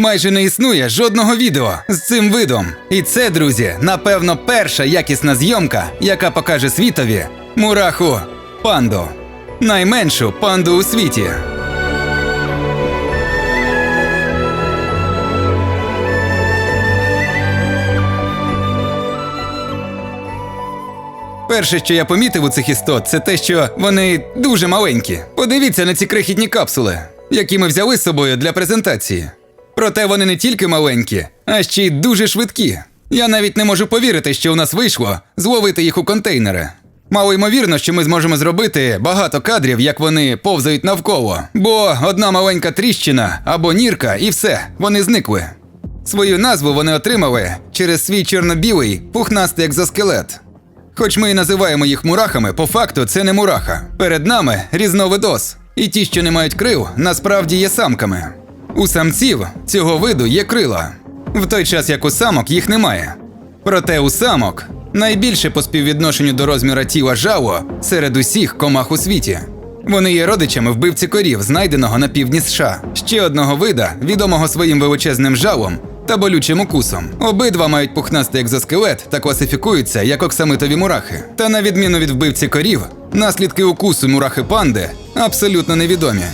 Майже не існує жодного відео з цим видом. І це, друзі, напевно, перша якісна зйомка, яка покаже світові мураху панду. Найменшу панду у світі. Перше, що я помітив у цих істот, це те, що вони дуже маленькі. Подивіться на ці крихітні капсули, які ми взяли з собою для презентації. Проте вони не тільки маленькі, а ще й дуже швидкі. Я навіть не можу повірити, що у нас вийшло зловити їх у контейнери. Мало ймовірно, що ми зможемо зробити багато кадрів, як вони повзають навколо, бо одна маленька тріщина або нірка, і все, вони зникли. Свою назву вони отримали через свій чорно-білий пухнастий екзоскелет. Хоч ми і називаємо їх мурахами, по факту це не мураха. Перед нами різновидос. І ті, що не мають крил, насправді є самками. У самців цього виду є крила, в той час як у самок їх немає. Проте у самок найбільше по співвідношенню до розміра тіла жало серед усіх комах у світі. Вони є родичами вбивці корів, знайденого на півдні США, ще одного вида, відомого своїм величезним жалом та болючим укусом. Обидва мають пухнастий екзоскелет та класифікуються як оксамитові мурахи. Та на відміну від вбивці корів, наслідки укусу мурахи панди абсолютно невідомі.